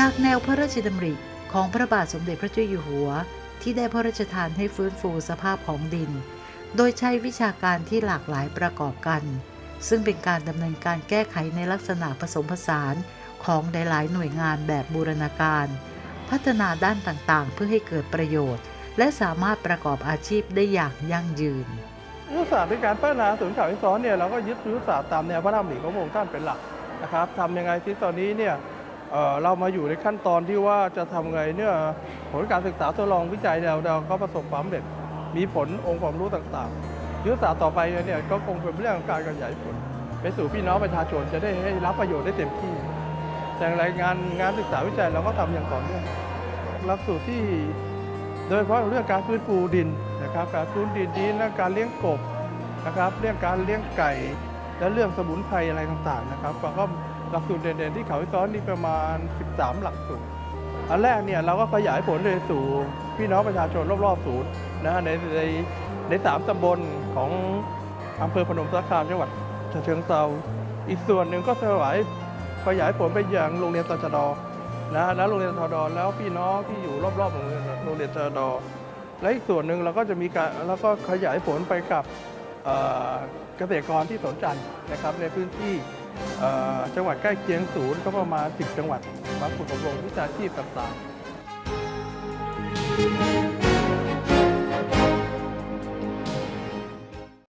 จากแนวพระราชดำริของพระบาทสมเด็จพระเจ้าอยู่หัว ที่ได้พระราชทานให้ฟื้นฟูสภาพของดิน โดยใช้วิชาการที่หลากหลายประกอบกัน ซึ่งเป็นการดำเนินการแก้ไขในลักษณะผสมผสานของหลายๆ หน่วยงานแบบบูรณาการ พัฒนาด้านต่างๆ เพื่อให้เกิดประโยชน์ และสามารถประกอบอาชีพได้อย่างยั่งยืนยุทธศาสตร์ในการพัฒนาศูนย์ข่าวอิซ้อนเนี่ยเราก็ยึดยุทธศาสตร์ตามแนวพระราชดำริของพระองค์ท่านเป็นหลักนะครับทำยังไงที่ตอนนี้เนี่ย เรามาอยู่ในขั้นตอนที่ว่าจะทำไงเนี่ยผลการศึกษาทดลองวิจัยเราเราก็ประสบความสำเร็จมีผลองค์ความรู้ต่างๆยุทธศาสตร์ต่อไปเนี่ยก็คงเป็นเรื่องของการขยายผล ไปสู่พี่น้องประชาชนจะได้ให้รับประโยชน์ได้เต็มที่ แต่รายงานงานศึกษาวิจัยเราก็ทำอย่างต่อเนื่องหลักสูตรที่โดยเฉพาะเรื่องการฟื้นฟูดินนะครับการฟื้นดินดินและการเลี้ยงกบนะครับเรื่องการเลี้ยงไก่และเรื่องสมุนไพรอะไรต่างๆนะครับก็ หลักสูตรเด่นๆที่เขาซ้อนนี่ประมาณ 13 หลักสูตร อันแรกเนี่ยเราก็ขยายผลเลยสู่พี่น้องประชาชนรอบๆศูนย์นะฮะในในในสามตำบลของอำเภอพนมสารคามจังหวัดฉะเชิงเทราอีกส่วนหนึ่งก็ขยายขยายผลไปยังโรงเรียนตชดนะฮะแล้วโรงเรียนตชดแล้วพี่น้องที่อยู่รอบๆโรงเรียนโรงเรียนตชดและอีกส่วนหนึ่งเราก็จะมีการแล้วก็ขยายผลไปกับเกษตรกรที่สนใจนะครับในพื้นที่เจังหวัดใกล้เคียงศูนย์ก็ประมาณ 10 จังหวัดมาฝึกอบรมวิชาชีพต่างๆ